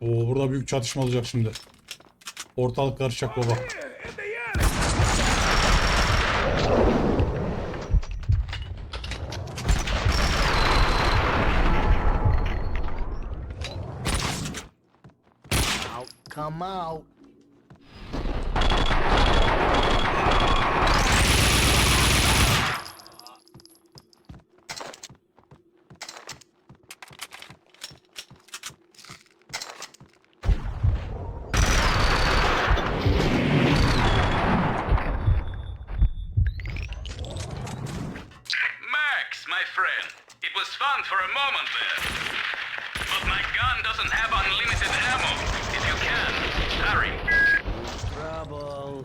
Oo burada büyük çatışma olacak şimdi. Ortalık karışacak baba. Come out. My friend. It was fun for a moment there. But my gun doesn't have unlimited ammo. If you can, hurry. Trouble.